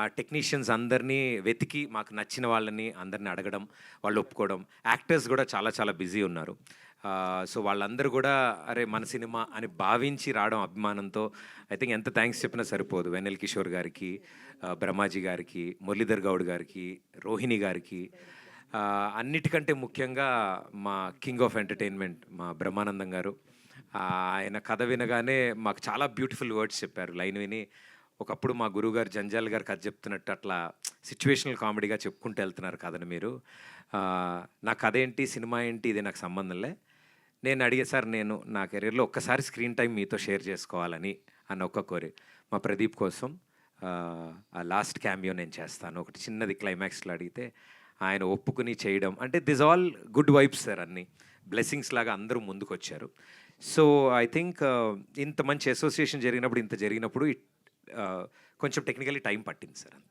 ఆ టెక్నీషియన్స్ అందరినీ వెతికి మాకు నచ్చిన వాళ్ళని అందరిని అడగడం వాళ్ళు ఒప్పుకోవడం. యాక్టర్స్ కూడా చాలా చాలా బిజీ ఉన్నారు. సో వాళ్ళందరూ కూడా అరే మన సినిమా అని భావించి రావడం అభిమానంతో ఐ థింక్ ఎంత థ్యాంక్స్ చెప్పినా సరిపోదు. వెన్నెల్ కిషోర్ గారికి బ్రహ్మాజీ గారికి మురళీధర్ గౌడ్ గారికి రోహిణి గారికి. అన్నిటికంటే ముఖ్యంగా మా కింగ్ ఆఫ్ ఎంటర్టైన్మెంట్ మా బ్రహ్మానందం గారు. ఆయన కథ వినగానే మాకు చాలా బ్యూటిఫుల్ వర్డ్స్ చెప్పారు లైన్ విని ఒకప్పుడు మా గురువుగారు జంజాల్ గారు కథ చెప్తున్నట్టు అట్లా సిచ్యువేషనల్ కామెడీగా చెప్పుకుంటూ వెళ్తున్నారు కథను మీరు. నా కథ ఏంటి సినిమా ఏంటి ఇది నాకు సంబంధంలే నేను అడిగే సార్ నేను నా కెరీర్లో ఒక్కసారి స్క్రీన్ టైం మీతో షేర్ చేసుకోవాలని అన్న ఒక్క కోరి. మా ప్రదీప్ కోసం ఆ, లాస్ట్ క్యామియో నేను చేస్తాను. ఒకటి చిన్నది క్లైమాక్స్లో అడిగితే ఆయన ఒప్పుకుని చేయడం అంటే this all good vibes sir అన్ని. బ్లెస్సింగ్స్ లాగా అందరూ ముందుకు వచ్చారు సో ఐ థింక్ ఇంత మంచి అసోసియేషన్ జరిగినప్పుడు ఇంత జరిగినప్పుడు ఇట్ కొంచెం టెక్నికలీ టైం పట్టింది సార్ అంతే.